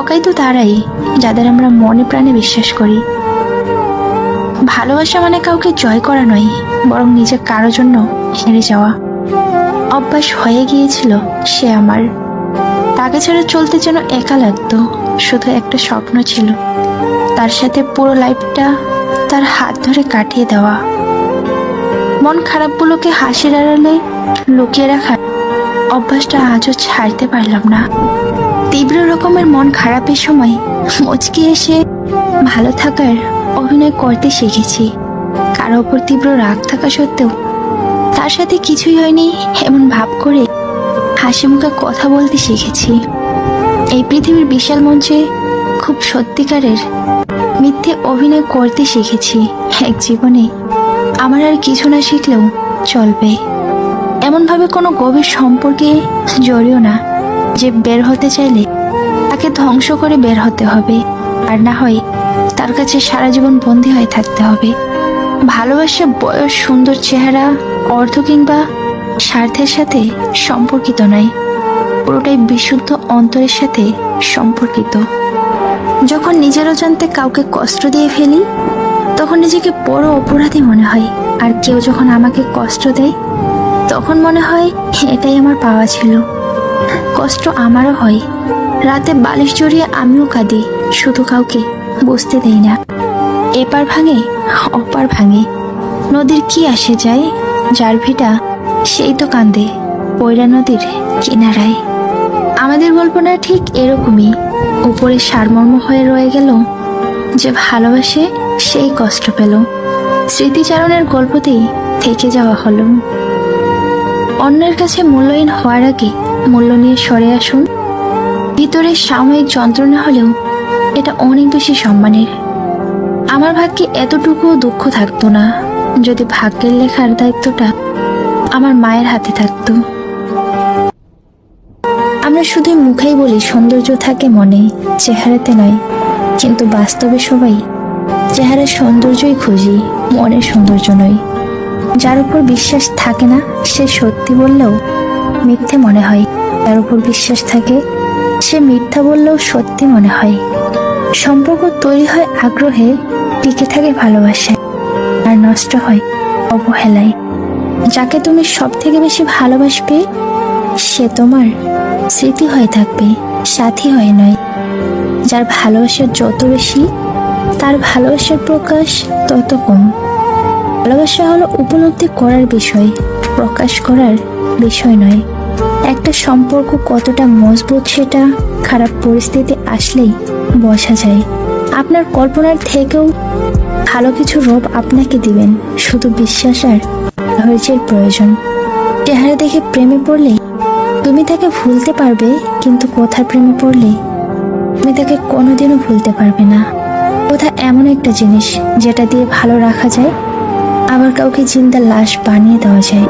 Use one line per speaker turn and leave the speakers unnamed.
ঠকাই তো তারাই, যাদের আমরা মনে প্রাণে বিশ্বাস করি। ভালোবাসা মানে কাউকে জয় করা নয়, বরং নিজে কারও জন্য হেরে যাওয়া। অভ্যাস হয়ে গিয়েছিল সে আমার। তাকে ছেড়ে চলতে যেন একা লাগতো, শুধু একটা স্বপ্ন ছিল। তার সাথে পুরো লাইফটা তার হাত ধরে কাটিয়ে দেওয়া। মন খারাপগুলোকে হাসির আড়ালে লুকিয়ে রাখার অভ্যাসটা আজও ছাড়তে পারলাম না। তীব্র রকমের মন খারাপের সময় মুচকি এসে ভালো থাকার অভিনয় করতে শিখেছি। কারও ওপর তীব্র রাগ থাকা সত্ত্বেও তার সাথে কিছুই হয়নি এমন ভাব করে হাসি মুখে কথা বলতে শিখেছি। এই পৃথিবীর বিশাল মঞ্চে খুব সত্যিকারের মিথ্যে অভিনয় করতে শিখেছি। এক জীবনে আমার আর কিছু না শিখলেও চলবে। এমনভাবে কোনো গভীর সম্পর্কে জড়িও না। যে বের হতে চাইলে তাকে ধ্বংস করে বের হতে হবে। আর না হয় তার কাছে সারা জীবন বন্দী হয়ে থাকতে হবে। ভালোবাসা, বয়স, সুন্দর চেহারা অর্থ কিংবা স্বার্থের সাথে সম্পর্কিত নয়। পুরোটাই বিশুদ্ধ অন্তরের সাথে সম্পর্কিত। যখন নিজের অজান্তে কাউকে কষ্ট দিয়ে ফেলি, তখন নিজেকে বড় অপরাধী মনে হয়। আর কেউ যখন আমাকে কষ্ট দেয়, তখন মনে হয়, এটাই আমার পাওয়া ছিল। কষ্ট আমারও হয়। রাতে বালিশ জড়িয়ে আমিও কাঁদি, শুধু কাউকে বুঝতে দেই না। এপার ভাঙে অপার ভাঙে। নদীর কি আসে যায়? যার ভিটা, সেই তো কান্দে পৈরা নদীর কিনারায়। আমাদের গল্পটা ঠিক এরকমই। উপরে সারমর্ম হয়ে রয়ে গেল, যে ভালোবাসে সেই কষ্ট পেল। স্মৃতিচারণের গল্পতেই থেকে যাওয়া হলো। অন্যের কাছে মূল্যহীন হওয়ার আগে মূল্য নিয়ে সরে আসুন। ভিতরে সাময়িক যন্ত্রণা হলেও এটা অনেক বেশি সম্মানের। আমার ভাগ্যে এতটুকুও দুঃখ থাকতো না, যদি ভাগ্যের লেখার দায়িত্বটা আমার মায়ের হাতে থাকতো। আমরা শুধু মুখেই বলি, সৌন্দর্য থাকে মনে চেহারাতে নয়। কিন্তু বাস্তবে সবাই চেহারার সৌন্দর্যই খুঁজি, মনের সৌন্দর্য নয়। যার উপর বিশ্বাস থাকে না, সে সত্যি বললেও মিথ্যে মনে হয়। যার উপর বিশ্বাস থাকে, সে মিথ্যা বললেও সত্যি মনে হয়। সম্পর্ক তৈরি হয় আগ্রহে, টিকে থাকে ভালোবাসায়, আর নষ্ট হয় অবহেলায়। যাকে তুমি সব থেকে বেশি ভালোবাসবে, সে তোমার স্মৃতি হয়ে থাকবে, সাথী হয়ে নয়। যার ভালোবাসা যত বেশি, তার ভালোবাসার প্রকাশ তত কম। ভালোবাসা হলো উপলব্ধি করার বিষয়, প্রকাশ করার বিষয় নয়। একটা সম্পর্ক কতটা মজবুত সেটা খারাপ পরিস্থিতি আসলেই বসা যায়। আপনার কল্পনার থেকেও ভালো কিছু রূপ আপনাকে দিবেন, শুধু বিশ্বাস আর ধৈর্যের প্রয়োজন। চেহারা দেখে প্রেমে পড়লে তুমি তাকে ভুলতে পারবে, কিন্তু কোথায় প্রেমে পড়লে তুমি তাকে কোনোদিনও ভুলতে পারবে না। কোথা এমন একটা জিনিস, যেটা দিয়ে ভালো রাখা যায়, আবার কাউকে জিন্দা লাশ বানিয়ে দেওয়া যায়।